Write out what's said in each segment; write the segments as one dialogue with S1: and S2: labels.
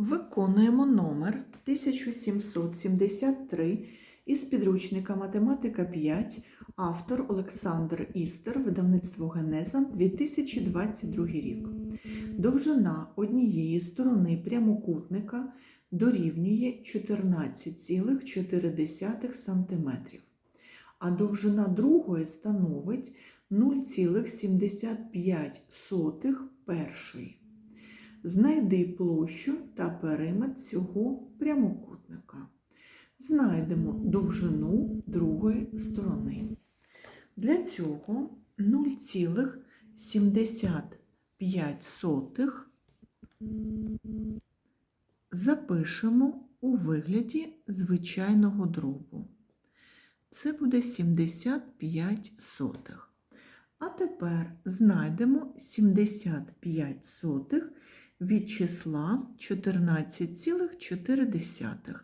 S1: Виконуємо номер 1773 із підручника Математика 5, автор Олександр Істер, видавництво Генеза, 2022 рік. Довжина однієї сторони прямокутника дорівнює 14,4 см, а довжина другої становить 0,75 першої. Знайди площу та периметр цього прямокутника. Знайдемо довжину другої сторони. Для цього 0,75 запишемо у вигляді звичайного дробу. Це буде 75 сотих. А тепер знайдемо 75 сотих від числа 14,4.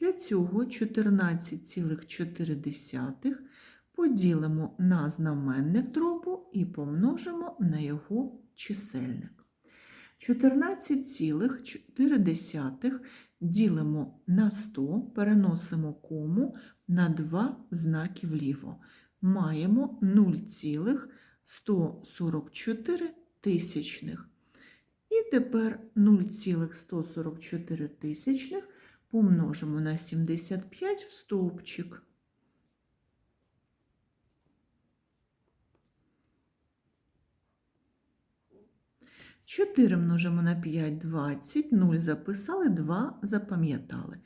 S1: Для цього 14,4 поділимо на знаменник дробу і помножимо на його чисельник. 14,4 ділимо на 100, переносимо кому на два знаки вліво. Маємо 0,144 тисячних. І тепер 0,144 тисячних помножимо на 75 в стовпчик. Чотири множимо на 5 – 20, 0 записали, 2 запам'ятали.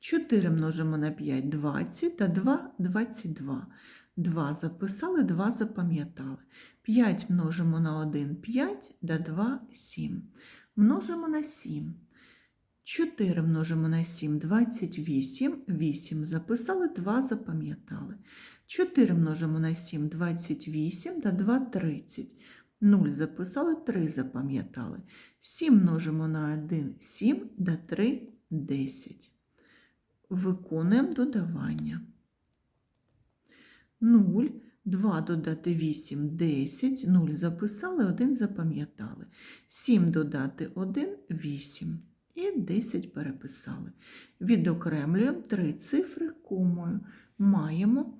S1: 4 множимо на 5 – 20 та 2 – 22. 2 записали, 2 запам'ятали. 5 множимо на 1 – 5, да 2 – 7. Множимо на 7. 4 множимо на 7 – 28, 8 записали, 2 запам'ятали. 4 множимо на 7 – 28, да 2 – 30. 0 записали, 3 запам'ятали. 7 множимо на 1 – 7, да 3 – 10. Виконуємо додавання. 0, 2 додати 8 – 10, 0 записали, 1 запам'ятали. 7 додати 1 – 8. І 10 переписали. Відокремлюємо три цифри комою. Маємо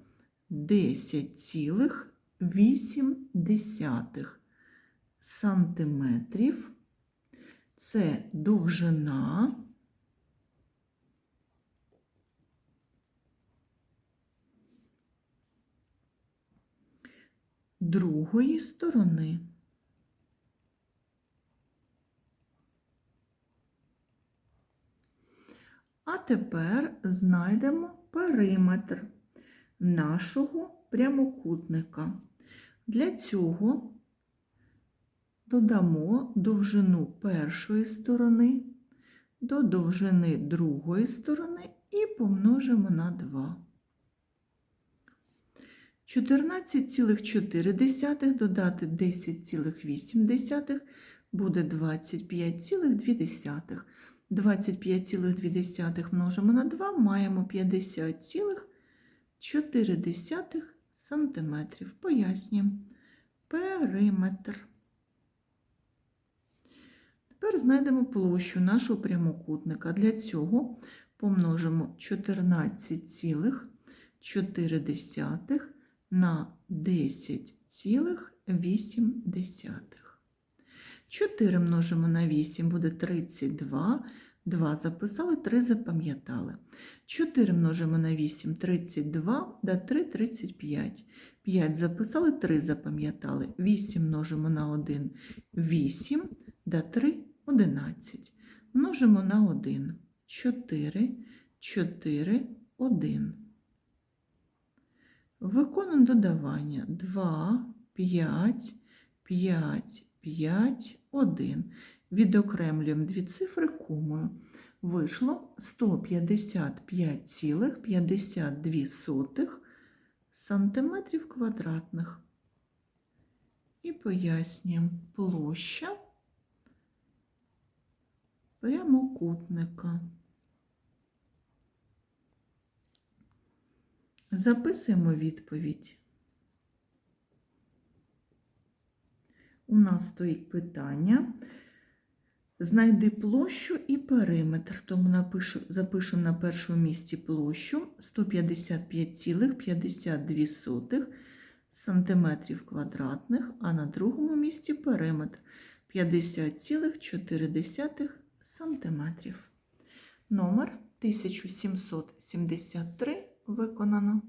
S1: 10,8 сантиметрів. Це довжина. Другої сторони. А тепер знайдемо периметр нашого прямокутника. Для цього додамо довжину першої сторони до довжини другої сторони і помножимо на 2. 14,4 додати 10,8 буде 25,2. 25,2 множимо на 2, маємо 50,4 см. Пояснюємо. Периметр. Тепер знайдемо площу нашого прямокутника. Для цього помножимо 14,4 на 10,8. 4 множимо на 8 буде 32. 2 записали, 3 запам'ятали. 4 множимо на 8 32, да 3 35. 5 записали, 3 запам'ятали. 8 множимо на 1 8, да 3 11. Множимо на 1 4, 4, 1. Виконуємо додавання 2, 5, 5, 5, 1. Відокремлюємо дві цифри комою. Вийшло 155,52 сантиметрів квадратних. І пояснюємо площа прямокутника. Записуємо відповідь. У нас стоїть питання Знайди площу і периметр. Тому напишу, запишемо на першому місці площу 155,52 сантиметрів квадратних, а на другому місці периметр 50,4 сантиметрів. Номер 1773 виконано.